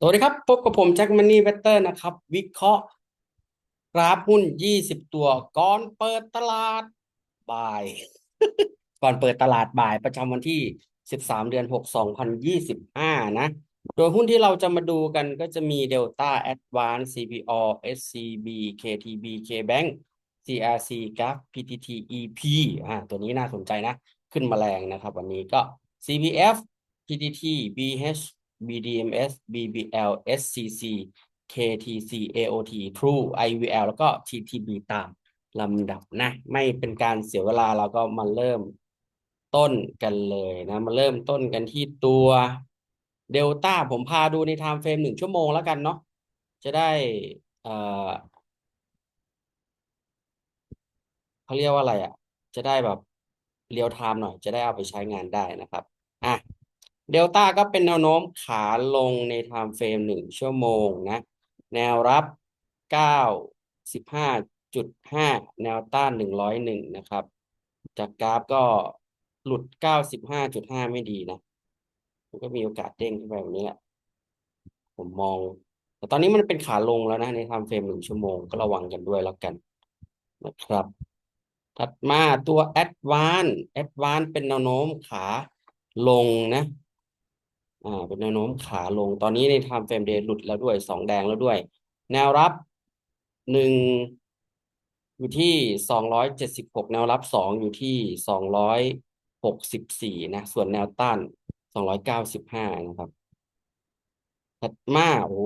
สวัสดีครับ พบกับผมแจ็คมันนี่เวเตอร์นะครับ วิเคราะห์ กราฟหุ้น 20 ตัว ก่อนเปิดตลาดบ่าย ก่อนเปิดตลาดบ่ายประจำวันที่ 13 เดือน 6 2025 นะ โดยหุ้นที่เราจะมาดูกันก็จะมี Delta Advance CPO SCB KTB KBank CRC GAF PTT EP อ่าตัวนี้น่าสนใจนะ ขึ้นมาแรงนะครับ วันนี้ก็ CPF PTT BH BDMs BBL SCC KTC AOT True IVL แล้วก็ TTB ตามลำดับนะ ไม่เป็นการเสียเวลาเราก็มาเริ่มต้นกันเลยนะ มาเริ่มต้นกันที่ตัวเดลต้าผมพาดูในไทม์เฟรมหนึ่งชั่วโมงแล้วกันเนาะจะได้เอ่อเขาเรียกว่าอะไรอะ จะได้แบบเรียลไทม์หน่อยจะได้เอาไปใช้งานได้นะครับ อะ เดลต้าก็เป็นแนวโน้มขาลงในไทม์เฟรมหนึ่งชั่วโมงนะ แนวรับเก้าสิบห้าจุดห้าแนวต้านหนึ่งร้อยหนึ่งนะครับ จากกราฟก็หลุดเก้าสิบห้าจุดห้าไม่ดีนะมันก็มีโอกาสเด้งขึ้นไปแบบนี้แหละ ผมมอง แต่ตอนนี้มันเป็นขาลงแล้วนะในไทม์เฟรมหนึ่งชั่วโมงก็ระวังกันด้วยแล้วกันนะครับ ถัดมาตัว Advance Advance เป็นแนวโน้มขาลงนะ อ่าเป็นแนวโน้มขาลง ตอนนี้ใน time frame day หลุดแล้วด้วยสองแดงแล้วด้วย แนวรับหนึ่งอยู่ที่สองร้อยเจ็ดสิบหกแนวรับสองอยู่ที่สองร้อยหกสิบสี่นะส่วนแนวต้านสองร้อยเก้าสิบห้านะครับ ถัดมาโอ้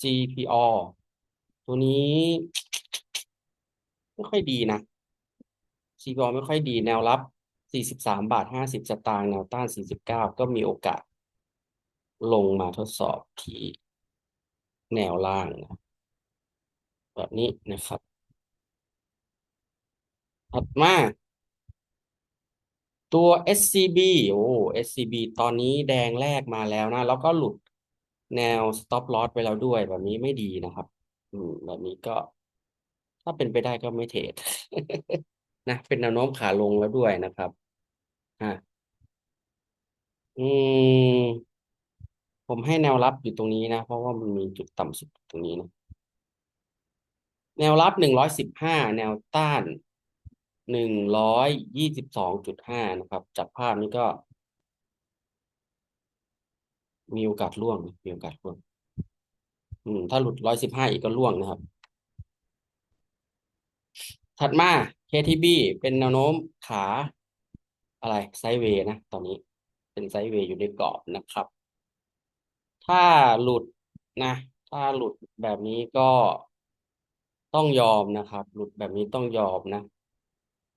CPO ตัวนี้ไม่ค่อยดีนะ CPO ไม่ค่อยดีแนวรับสี่สิบสามบาทห้าสิบสตางค์แนวต้านสี่สิบเก้าก็มีโอกาส ลงมาทดสอบที่แนวล่างนะแบบนี้นะครับ ถัดมาตัว SCB โอ้ SCB ตอนนี้แดงแรกมาแล้วนะ แล้วก็หลุดแนว stop loss ไปแล้วด้วยแบบนี้ไม่ดีนะครับ อืม แบบนี้ก็ ถ้าเป็นไปได้ก็ไม่เทรดนะ เป็นแนวโน้มขาลงแล้วด้วยนะครับ อะ อืม ผมให้แนวรับอยู่ตรงนี้นะ เพราะว่ามันมีจุดต่ำสุดตรงนี้นะแนวรับหนึ่งร้อยสิบห้าแนวต้านหนึ่งร้อยยี่สิบสองจุดห้านะครับจากภาพนี้ก็ มีโอกาสร่วงมีโอกาสร่วง อืม ถ้าหลุดร้อยสิบห้าอีกก็ร่วงนะครับ ถัดมา KTB เป็นแนวโน้มขา อะไรไซด์เวย์นะ ตอนนี้เป็นไซด์เวย์อยู่ในกรอบนะครับ ถ้าหลุดนะ ถ้าหลุดแบบนี้ก็ต้องยอมนะครับ หลุดแบบนี้ต้องยอมนะ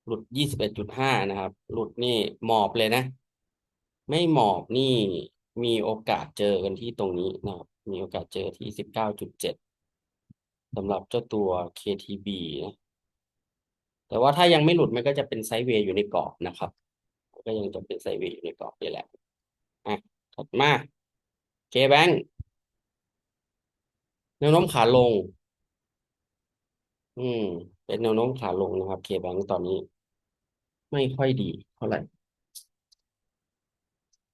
หลุดยี่สิบเอ็ดจุดห้านะครับ หลุดนี่หมอบเลยนะ ไม่หมอบนี่มีโอกาสเจอกันที่ตรงนี้นะครับ มีโอกาสเจอที่สิบเก้าจุดเจ็ดสำหรับเจ้าตัว KTB นะแต่ว่าถ้ายังไม่หลุดมันก็จะเป็นไซด์เวย์อยู่ในกรอบนะครับ ก็ยังจะเป็นไซด์เวย์อยู่ในกรอบนี่แหละอะถัดมา KBank แนวโน้มขาลง อืม เป็นแนวโน้มขาลงนะครับ KBank ตอนนี้ ไม่ค่อยดีเท่าไหร่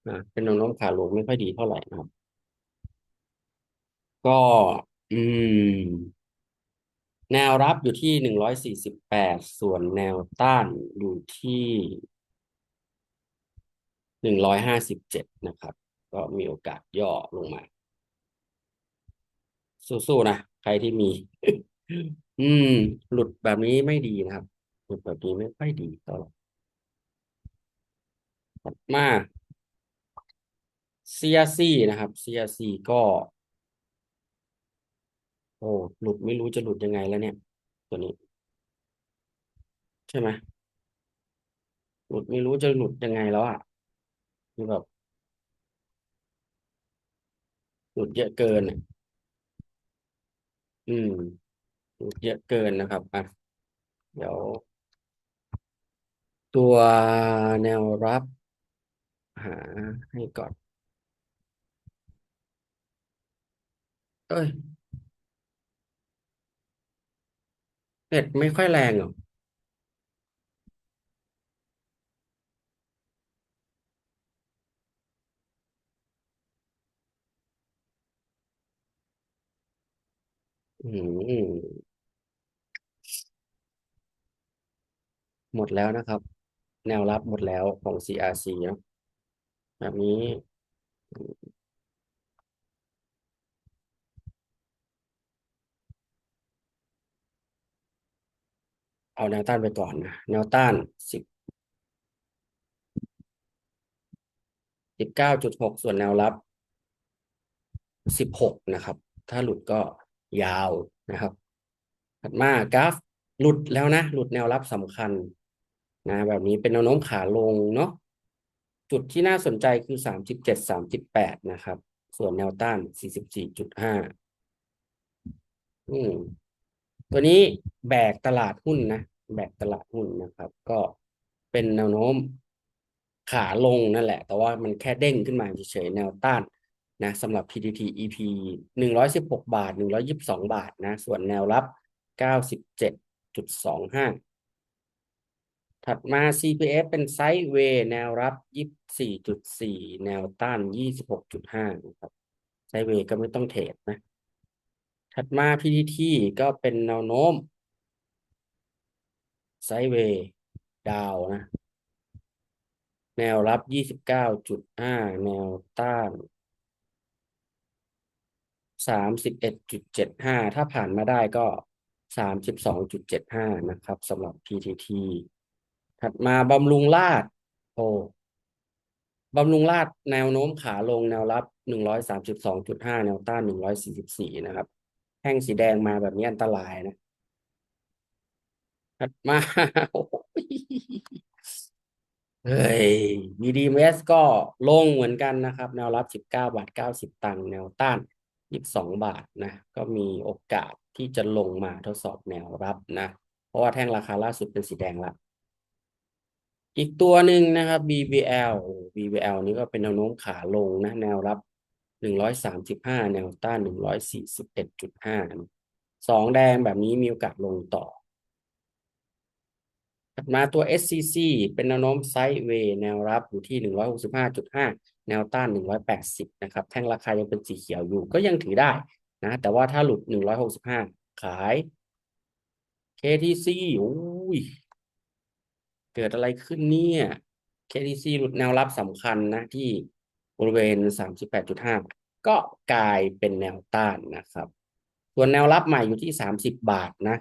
นะเป็นแนวโน้มขาลงไม่ค่อยดีเท่าไหร่นะครับ ก็ อืม แนวรับอยู่ที่หนึ่งร้อยสี่สิบแปดส่วนแนวต้านอยู่ที่หนึ่งร้อยห้าสิบเจ็ดนะครับ ก็มีโอกาสย่อลงมา สู้ๆนะ ใครที่มี อืม หลุดแบบนี้ไม่ดีนะครับ หลุดแบบนี้ไม่ค่อยดีเท่าไหร่ถัดมา CRC นะครับ CRC ก็ โอ้หลุดไม่รู้จะหลุดยังไงแล้วเนี่ย ตัวนี้ ใช่ไหมหลุดไม่รู้จะหลุดยังไงแล้วอะคือแบบ หลุดเยอะเกิน อืม หลุดเยอะเกินนะครับอะเดี๋ยว ตัวแนวรับ หาให้ก่อน เอ้ยเน็ตไม่ค่อยแรงหรอ อืมหมดแล้วนะครับ แนวรับหมดแล้วของ CRC เนอะแบบนี้ เอาแนวต้านไปก่อนนะแนวต้านสิบสิบเก้าจุดหกส่วนแนวรับสิบหกนะครับ ถ้าหลุดก็ ยาวนะครับ ถัดมากราฟหลุดแล้วนะ หลุดแนวรับสำคัญนะแบบนี้เป็นแนวโน้มขาลงเนาะจุดที่น่าสนใจคือสามสิบเจ็ดสามสิบแปดนะครับ ส่วนแนวต้านสี่สิบสี่จุดห้าอืมตัวนี้แบกตลาดหุ้นนะ แบกตลาดหุ้นนะครับ ก็เป็นแนวโน้มขาลงนั่นแหละ แต่ว่ามันแค่เด้งขึ้นมาเฉยๆแนวต้าน นะสำหรับ PTT EP หนึ่งร้อยสิบหกบาทหนึ่งร้อยยิบสองบาทนะ ส่วนแนวรับเก้าสิบเจ็ดจุดสองห้าถัดมา CPF เป็นไซด์เวย์แนวรับยี่สี่จุดสี่แนวต้านยี่สิบหกจุดห้านะครับ ไซด์เวย์ก็ไม่ต้องเทรดนะ ถัดมา PTT ก็เป็นแนวโน้ม ไซด์เวย์ดาวนะ แนวรับยี่สิบเก้าจุดห้าแนวต้าน สามสิบเอ็ดจุดเจ็ดห้าถ้าผ่านมาได้ก็สามสิบสองจุดเจ็ดห้านะครับสำหรับ PTT ถัดมาบำรุงราษฎร์โอ้บำรุงราษฎร์แนวโน้มขาลงแนวรับหนึ่งร้อยสามสิบสองจุดห้าแนวต้านหนึ่งร้อยสี่สิบสี่นะครับแท่งสีแดงมาแบบนี้อันตรายนะถัดมาโอ้โหเฮ้ย VDMs ก็ลงเหมือนกันนะครับ แนวรับสิบเก้าบาทเก้าสิบตังค์แนวต้าน ยี่สิบสองบาทนะก็มีโอกาสที่จะลงมาทดสอบแนวรับนะ เพราะว่าแท่งราคาล่าสุดเป็นสีแดงละอีกตัวหนึ่งนะครับ BBL BBL นี่ก็เป็นแนวโน้มขาลงนะ แนวรับหนึ่งร้อยสามสิบห้าแนวต้านหนึ่งร้อยสี่สิบเอ็ดจุดห้าสองแดงแบบนี้มีโอกาสลงต่อถัดมาตัว SCC เป็นแนวโน้มไซด์เวย์แนวรับอยู่ที่หนึ่งร้อยหกสิบห้าจุดห้า แนวต้านหนึ่งร้อยแปดสิบนะครับ แท่งราคายังเป็นสีเขียวอยู่ ก็ยังถือได้นะ แต่ว่าถ้าหลุดหนึ่งร้อยหกสิบห้าขาย KTC อุ้ย เกิดอะไรขึ้นเนี่ย KTC หลุดแนวรับสำคัญนะที่บริเวณสามสิบแปดจุดห้าก็กลายเป็นแนวต้านนะครับ ส่วนแนวรับใหม่อยู่ที่สามสิบบาทนะ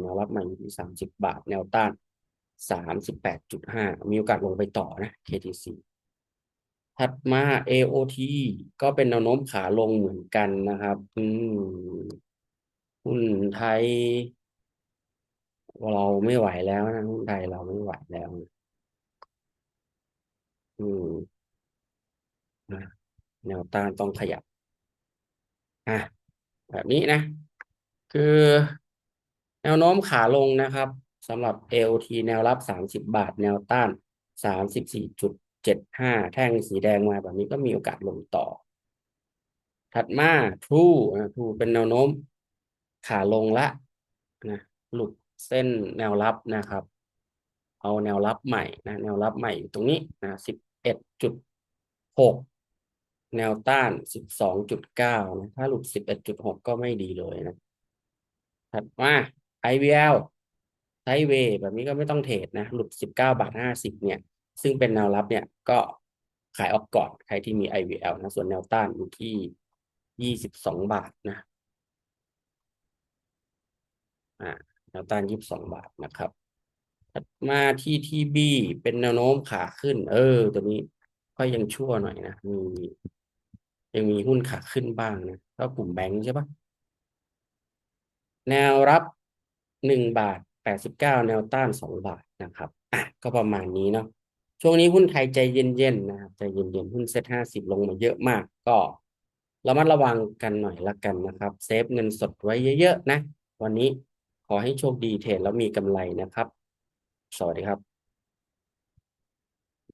แนวรับใหม่อยู่ที่สามสิบบาท แนวต้านสามสิบแปดจุดห้ามีโอกาสลงไปต่อนะ KTC ถัดมา AOT ก็เป็นแนวโน้มขาลงเหมือนกันนะครับ อืมหุ้นไทย เราไม่ไหวแล้วนะหุ้นไทยเราไม่ไหวแล้วนะอืมแนวต้านต้องขยับอะแบบนี้นะ คือแนวโน้มขาลงนะครับสำหรับ AOT แนวรับ 30 บาท แนวต้าน 34.75แท่งสีแดงมาแบบนี้ก็มีโอกาสลงต่อ ถัดมา True นะ True เป็นแนวโน้มขาลงละนะหลุดเส้นแนวรับนะครับ เอาแนวรับใหม่นะแนวรับใหม่อยู่ตรงนี้นะ11.6แนวต้าน12.9นะถ้าหลุด11.6ก็ไม่ดีเลยนะ ถัดมา IVL ไซเวย์แบบนี้ก็ไม่ต้องเทรดนะ หลุด19บาท50เนี่ย ซึ่งเป็นแนวรับเนี่ยก็ขายออกก่อนใครที่มี IVL นะ ส่วนแนวต้านอยู่ที่22บสองบาทนะอ่าแนวต้าน22บสองบาทนะครับถัดมา TTB เป็นแนวโน้มขาขึ้น เออ ตัวนี้ก็ยังชั่วหน่อยนะมียังมีหุ้นขาขึ้นบ้างนะก็กลุ่มแบงค์ใช่ปะแนวรับหนึ่งบาทแปดสิบเก้าแนวต้านสองบาทนะครับอะก็ประมาณนี้เนาะ ช่วงนี้หุ้นไทยใจเย็นๆนะครับใจเย็นๆหุ้นเซ็ตห้าสิบลงมาเยอะมาก ก็ระมัดระวังกันหน่อยละกันนะครับ เซฟเงินสดไว้เยอะๆนะ วันนี้ขอให้โชคดีเทรดแล้วมีกำไรนะครับ สวัสดีครับ